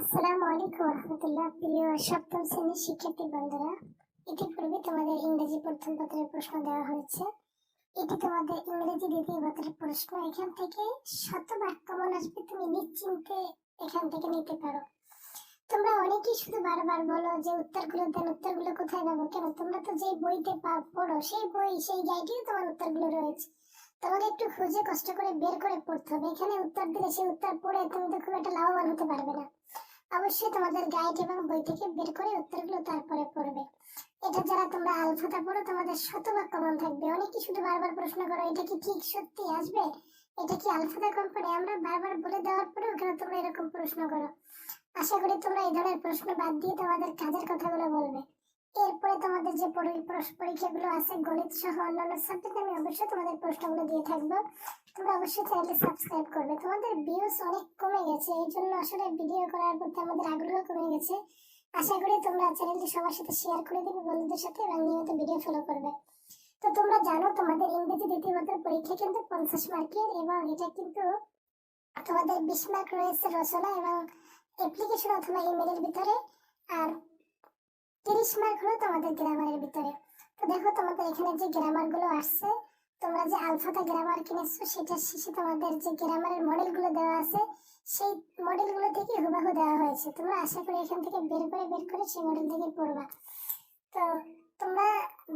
আসসালামু আলাইকুম রহমতুল্লাহ। প্রিয় সপ্তম শ্রেণির শিক্ষার্থী বন্ধুরা, ইতিপূর্বে তোমাদের ইংরেজি প্রথম পত্রের প্রশ্ন দেওয়া হয়েছে। এটি তোমাদের ইংরেজি দ্বিতীয় পত্রের প্রশ্ন। এখান থেকে শতবার কমন আসবে, তুমি নিশ্চিন্তে এখান থেকে নিতে পারো। তোমরা অনেকেই শুধু বারবার বলো যে উত্তরগুলো দেন, উত্তরগুলো কোথায় পাবো? কেন? তোমরা তো যে বইতে পড়ো, সেই বই, সেই গাইডেও তোমার উত্তরগুলো রয়েছে। তোমাকে একটু খুঁজে কষ্ট করে বের করে পড়তে হবে। এখানে উত্তর দিলে সেই উত্তর পড়ে, তুমি তো খুব একটা লাভবান হতে পারবে না। অবশ্যই তোমাদের গাইড এবং বই থেকে বের করে উত্তরগুলো তারপরে পড়বে। এটা যারা তোমরা আলফাটা পড়ো, তোমাদের শতভাগ কমন থাকবে। অনেকে শুধু বারবার প্রশ্ন করো, এটা কি ঠিক সত্যি আসবে? এটা কি আলফাটা কোম্পানি আমরা বারবার বলে দেওয়ার পরেও কেন তোমরা এরকম প্রশ্ন করো? আশা করি তোমরা এই ধরনের প্রশ্ন বাদ দিয়ে তোমাদের কাজের কথাগুলো বলবে। এরপরে তোমাদের যে পরীক্ষাগুলো আছে, গণিত সহ অন্যান্য সাবজেক্ট আমি অবশ্যই তোমাদের প্রশ্নগুলো দিয়ে থাকব। তোমরা অবশ্যই চ্যানেলটি সাবস্ক্রাইব করবে। তোমাদের ভিউজ অনেক কমে গেছে, এই জন্য আসলে ভিডিও করার প্রতি আমাদের আগ্রহ কমে গেছে। আশা করি তোমরা চ্যানেলটি সবার সাথে শেয়ার করে দেবে বন্ধুদের সাথে এবং নিয়মিত ভিডিও ফলো করবে। তো তোমরা জানো তোমাদের ইংরেজি দ্বিতীয় পত্রের পরীক্ষা কিন্তু পঞ্চাশ মার্কের এবং এটা কিন্তু তোমাদের বিশ মার্ক রয়েছে রচনা এবং অ্যাপ্লিকেশন অথবা ইমেলের ভিতরে। আর তিরিশ মার্ক হলো তোমাদের গ্রামারের ভিতরে। তো দেখো তোমাদের এখানে যে গ্রামারগুলো আসছে, তোমরা যে আলফাটা গ্রামার কিনেছো, সেটার শেষে তোমাদের যে গ্রামারের মডেলগুলো দেওয়া আছে, সেই মডেলগুলো থেকে হুবাহু দেওয়া হয়েছে। তোমরা আশা করি এখান থেকে বের করে বের করে সেই মডেল থেকে পড়বা। তো তোমরা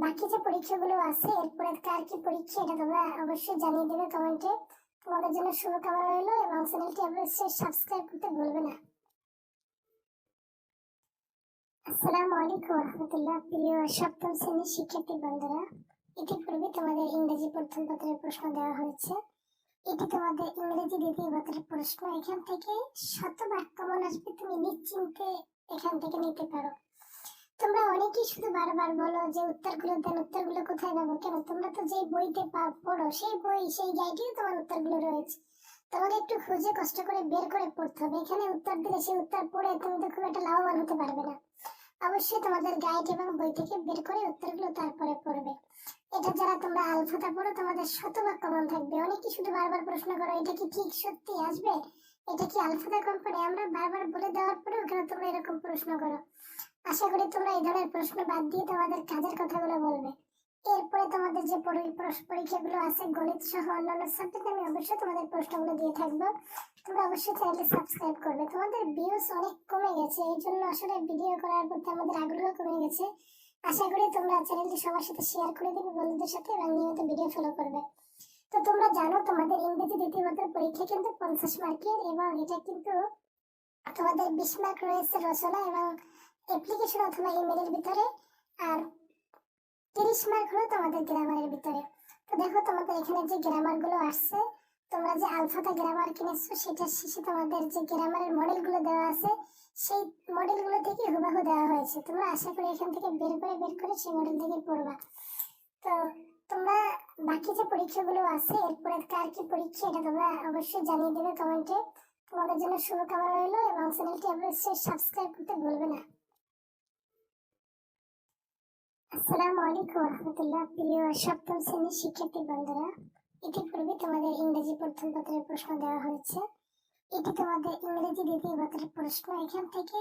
বাকি যে পরীক্ষাগুলো আছে, এরপরে কার কি পরীক্ষা, এটা তোমরা অবশ্যই জানিয়ে দেবে কমেন্টে তোমাদের জন্য শুভকামনা রইল এবং চ্যানেলটি অবশ্যই সাবস্ক্রাইব করতে ভুলবে না। আসসালামু আলাইকুম রহমতুল্লাহ। প্রিয় সপ্তম শ্রেণির শিক্ষার্থী বন্ধুরা ইতিপূর্বে তোমাদের ইংরেজি প্রথম পত্রের প্রশ্ন দেওয়া হয়েছে। এটি তোমাদের ইংরেজি দ্বিতীয় পত্রের প্রশ্ন। এখান থেকে আসবে, তুমি নিশ্চিন্তে এখান থেকে নিতে পারো। তোমরা অনেকেই শুধু বারবার বলো যে উত্তরগুলো দেন, উত্তরগুলো কোথায় পাবো? কেন? তোমরা তো যে বইতে পড়ো, সেই বই, সেই গাইডেও তোমার উত্তরগুলো রয়েছে। তোমাকে একটু খুঁজে কষ্ট করে বের করে পড়তে হবে। এখানে উত্তর দিলে উত্তর পড়ে, তুমি তো খুব একটা লাভবান হতে পারবে না। অবশ্যই তোমাদের গাইড এবং বই থেকে বের করে উত্তরগুলো তারপরে পড়বে। এটা যারা তোমরা আলফাটা পড়ো, তোমাদের শতভাগ কমন থাকবে। অনেকে শুধু বারবার প্রশ্ন করো, এটা কি ঠিক, সত্যি আসবে? এটা কি আলফাটা কোম্পানি আমরা বারবার বলে দেওয়ার পরেও কেন তোমরা এরকম প্রশ্ন করো? আশা করি তোমরা এই ধরনের প্রশ্ন বাদ দিয়ে তোমাদের কাজের কথাগুলো বলবে। তোমাদের যে পরীক্ষাগুলো আছে, গণিত সহ অন্যান্য সাবজেক্ট আমি অবশ্যই তোমাদের প্রশ্নগুলো দিয়ে থাকব। তোমরা অবশ্যই চ্যানেলটি সাবস্ক্রাইব করবে। তোমাদের ভিউজ অনেক কমে গেছে, এই জন্য আসলে ভিডিও করার প্রতি আমাদের আগ্রহ কমে গেছে। আশা করি তোমরা চ্যানেলটি সবার সাথে শেয়ার করে দেবে, বন্ধুদের সাথে এবং নিয়মিত ভিডিও ফলো করবে। তো তোমরা জানো, তোমাদের ইংরেজি দ্বিতীয় পত্রের পরীক্ষা কিন্তু পঞ্চাশ মার্কের এবং এটা কিন্তু তোমাদের বিশ মার্ক রয়েছে রচনা এবং অ্যাপ্লিকেশন অথবা ইমেলের ভিতরে। আর তিরিশ মার্ক হলো তোমাদের গ্রামারের ভিতরে। তো দেখো তোমাদের এখানে যে গ্রামারগুলো আসছে, তোমরা যে আলফাটা গ্রামার কিনেছো, সেটার শেষে তোমাদের যে গ্রামারের মডেলগুলো দেওয়া আছে, সেই মডেলগুলো থেকে হুবাহু দেওয়া হয়েছে। তোমরা আশা করি এখান থেকে বের করে বের করে সেই মডেল থেকে পড়বা। তো তোমরা বাকি যে পরীক্ষাগুলো আছে, এরপরে কার কি পরীক্ষা, এটা তোমরা অবশ্যই জানিয়ে দেবে কমেন্টে তোমাদের জন্য শুভকামনা রইল এবং চ্যানেলটি অবশ্যই সাবস্ক্রাইব করতে ভুলবে না। আসসালামু আলাইকুম রহমতুল্লাহ। প্রিয় সপ্তম শ্রেণির শিক্ষার্থী বন্ধুরা তোমাদের ইংরেজি প্রথম পত্রের প্রশ্ন দেওয়া হয়েছে। এটি তোমাদের ইংরেজি দ্বিতীয় পত্রের প্রশ্ন। এখান থেকে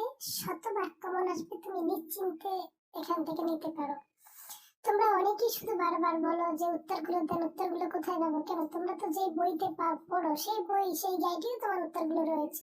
আসবে, তুমি নিশ্চিন্তে এখান থেকে নিতে পারো। তোমরা অনেকেই শুধু বারবার বলো যে উত্তরগুলো দেন, উত্তরগুলো কোথায় পাবো? কেন? তোমরা তো যে বইতে পড়ো, সেই বই, সেই গাইডেও তোমার উত্তরগুলো রয়েছে।